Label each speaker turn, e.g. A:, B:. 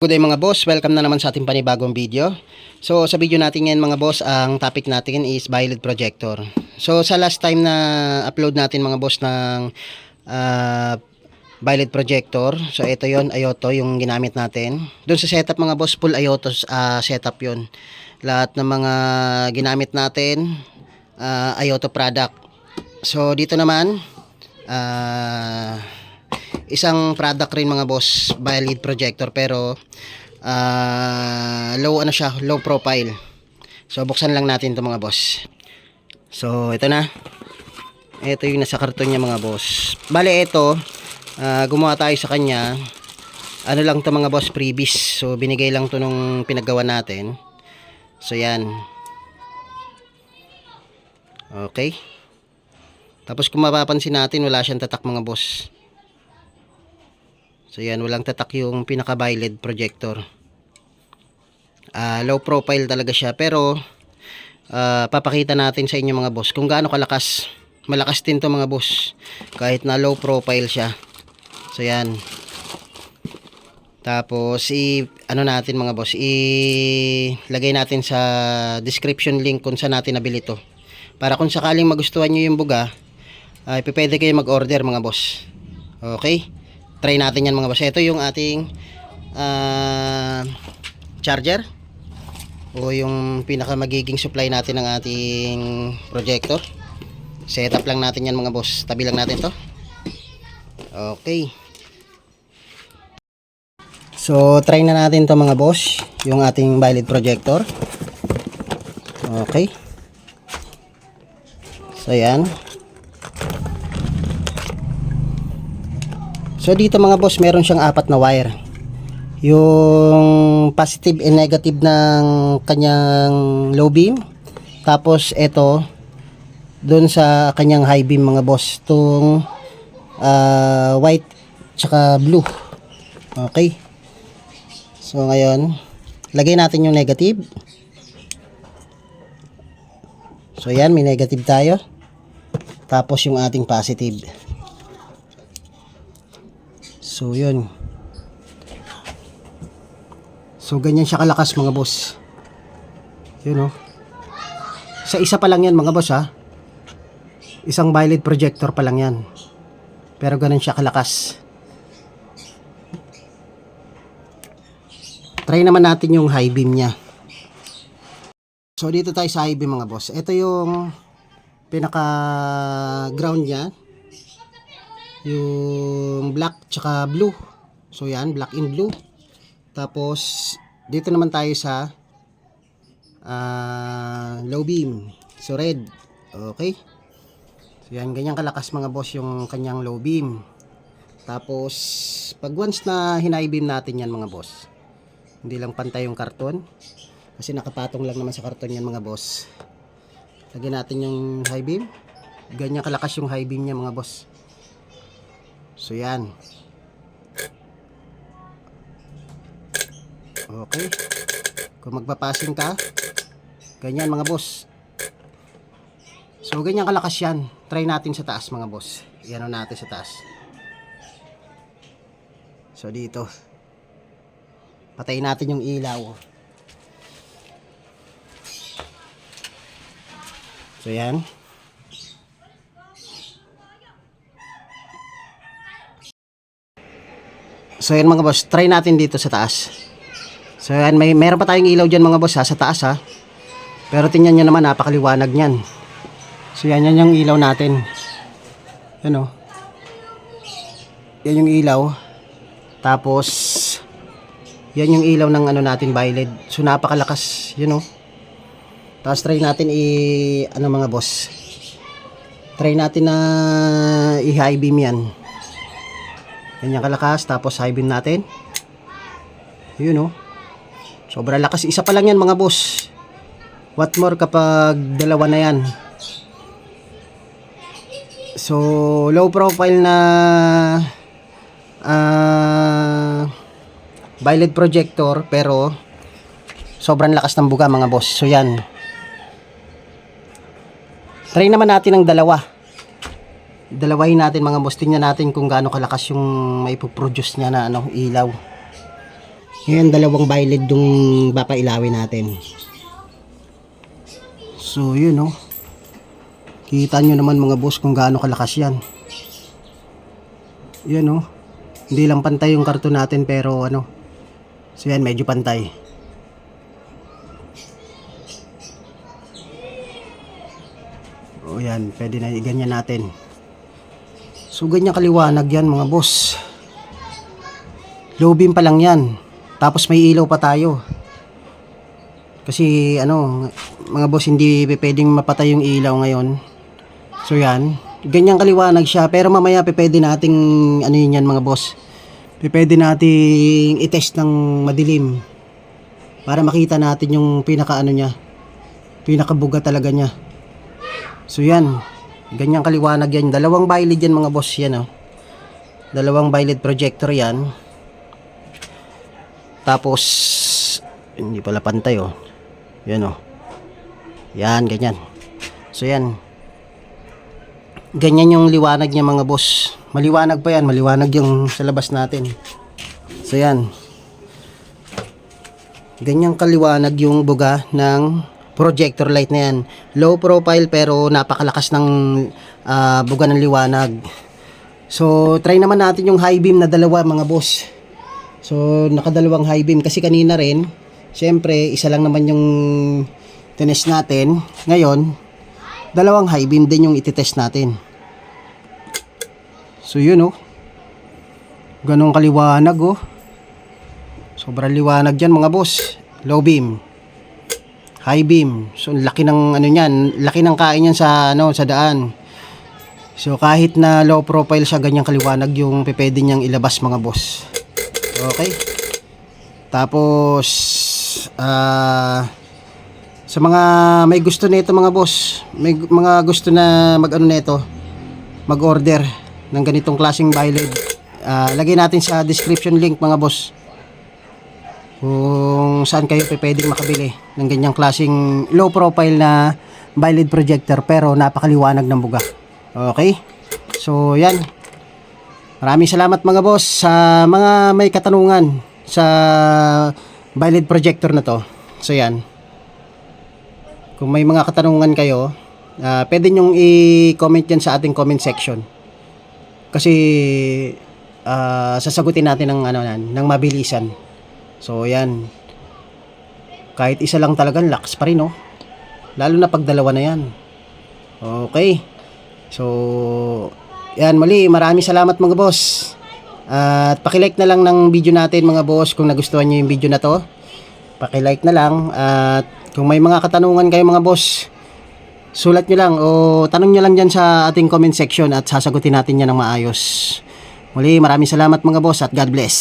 A: Good day mga boss, welcome na naman sa ating panibagong video. So sa video natin ngayon mga boss, ang topic natin is violet projector. So sa last time na upload natin mga boss ng uh, violet projector, so ito yon Ayoto yung ginamit natin. Doon sa setup mga boss, full Ayoto uh, setup yon Lahat ng mga ginamit natin, uh, Ayoto product. So dito naman, ah... isang product rin mga boss violet projector pero ah, low ano siya low profile. So buksan lang natin to mga boss. So ito na. Ito yung nasa karton niya mga boss. Bale ito ah, gumawa tayo sa kanya. Ano lang to mga boss previous so binigay lang to nung pinaggawa natin. So yan. Okay. Tapos kung mapapansin natin wala siyang tatak mga boss So yan, walang tatak yung pinaka-violet projector. Ah, low profile talaga siya pero ah, papakita natin sa inyo mga boss kung gaano kalakas. Malakas din to mga boss kahit na low profile siya. So yan. Tapos i ano natin mga boss, ilagay natin sa description link kung saan natin nabili to. Para kung sakaling magustuhan niyo yung buga, ay pwede kayo mag-order mga boss. Okay? Try natin yan mga boss. Ito yung ating ah, charger. O yung pinaka magiging supply natin ng ating projector. Setup lang natin yan mga boss. Tabi lang natin to. Okay. So try na natin to mga boss yung ating violet projector. Okay. So yan So dito mga boss, meron siyang apat na wire. Yung positive and negative ng kanyang low beam. Tapos ito doon sa kanyang high beam mga boss, tung uh, white tsaka blue. Okay. So ngayon, lagay natin yung negative. So yan, may negative tayo. Tapos yung ating positive. So, yun. So, ganyan siya kalakas mga boss. Yun oh. Sa isa pa lang yan mga boss ha. Isang violet projector pa lang yan. Pero ganun siya kalakas. Try naman natin yung high beam niya. So, dito tayo sa high beam mga boss. Ito yung pinaka ground niya yung black tsaka blue. So yan black and blue. Tapos dito naman tayo sa uh, low beam. So red. Okay. So yan ganyan kalakas mga boss yung kanyang low beam. Tapos pag once na hinay beam natin yan mga boss hindi lang pantay yung karton. Kasi nakapatong lang naman sa karton yan mga boss. Lagyan natin yung high beam. Ganyan kalakas yung high beam niya mga boss So yan. Okay. Kung magpapassing ka, ganyan mga boss. So ganyan kalakas yan. Try natin sa taas mga boss. Iano natin sa taas. So dito. Patayin natin yung ilaw. So yan. So yan mga boss, try natin dito sa taas. So yan, may meron pa tayong ilaw diyan mga boss ha, sa taas ha. Pero tingnan niyo naman, napakaliwanag niyan. So yan, yan yung ilaw natin. Yan o. Yan yung ilaw. Tapos, yan yung ilaw ng ano natin, violet. So napakalakas, yun o. Tapos try natin i, ano mga boss. Try natin na i-high beam yan. Ganyan kalakas. Tapos high beam natin. Yun. Oh. Sobrang lakas. Isa pa lang yan mga boss. What more kapag dalawa na yan. So, low profile na uh, violet projector pero sobrang lakas ng buga mga boss. So, yan. Try naman natin ng dalawa dalawahin natin mga boss natin kung gaano kalakas yung may produce niya na ano ilaw Ngayon, dalawang violet dung papailawin natin. So, yun oh. Kita nyo naman mga boss kung gaano kalakas yan. Yan oh. Hindi lang pantay yung karton natin pero ano. So yan, medyo pantay. O yan, pwede na ganyan natin. So ganyan kaliwanag yan mga boss. Low beam pa lang yan. Tapos may ilaw pa tayo. Kasi ano, mga boss hindi pwedeng mapatay yung ilaw ngayon. So yan, ganyan kaliwanag siya pero mamaya pwede nating ano yun yan mga boss. Pwede nating i-test ng madilim para makita natin yung pinaka ano niya. Pinakabuga talaga niya. So yan, ganyang kaliwanag yan. Dalawang violet yan mga boss yan oh. Dalawang violet projector yan. Tapos hindi pala pantay oh. Yan oh. Yan, ganyan. So yan. Ganyan yung liwanag niya mga boss. Maliwanag pa yan, maliwanag yung sa labas natin. So yan. Ganyang kaliwanag yung buga ng projector light na yan. Low profile pero napakalakas ng ah, buga ng liwanag. So try naman natin yung high beam na dalawa mga boss. So nakadalawang high beam kasi kanina rin, syempre isa lang naman yung tinest natin. Ngayon, dalawang high beam din yung ititest natin. So yun oh. Ganong kaliwanag oh. Sobrang liwanag dyan mga boss. Low beam. High beam. So laki ng ano niyan, laki ng kain niyan sa ano sa daan. So kahit na low profile siya ganyang kaliwanag yung pwede niyang ilabas mga boss. Okay? Tapos ah sa mga may gusto nito mga boss, may mga gusto na mag-ano nito, mag-order ng ganitong klaseng violet. Ah, lagay natin sa description link mga boss. Kung saan kayo pwedeng makabili ng ganyang klaseng low profile na violet projector pero napakaliwanag ng buga. Okay? So, yan. Maraming salamat mga boss sa mga may katanungan sa violet projector na to. So, yan. Kung may mga katanungan kayo, ah, pwede nyong i-comment yan sa ating comment section. Kasi ah, sasagutin natin ng ano nan, ng mabilisan. So yan. Kahit isa lang talagang lakas pa rin, no? Lalo na pag dalawa na yan. Okay. So, yan muli, maraming salamat mga boss. At pakilike na lang ng video natin mga boss kung nagustuhan nyo yung video na to. Pakilike na lang. At kung may mga katanungan kayo mga boss, sulat nyo lang o tanong nyo lang dyan sa ating comment section at sasagutin natin yan ng maayos. Muli, maraming salamat mga boss at God bless.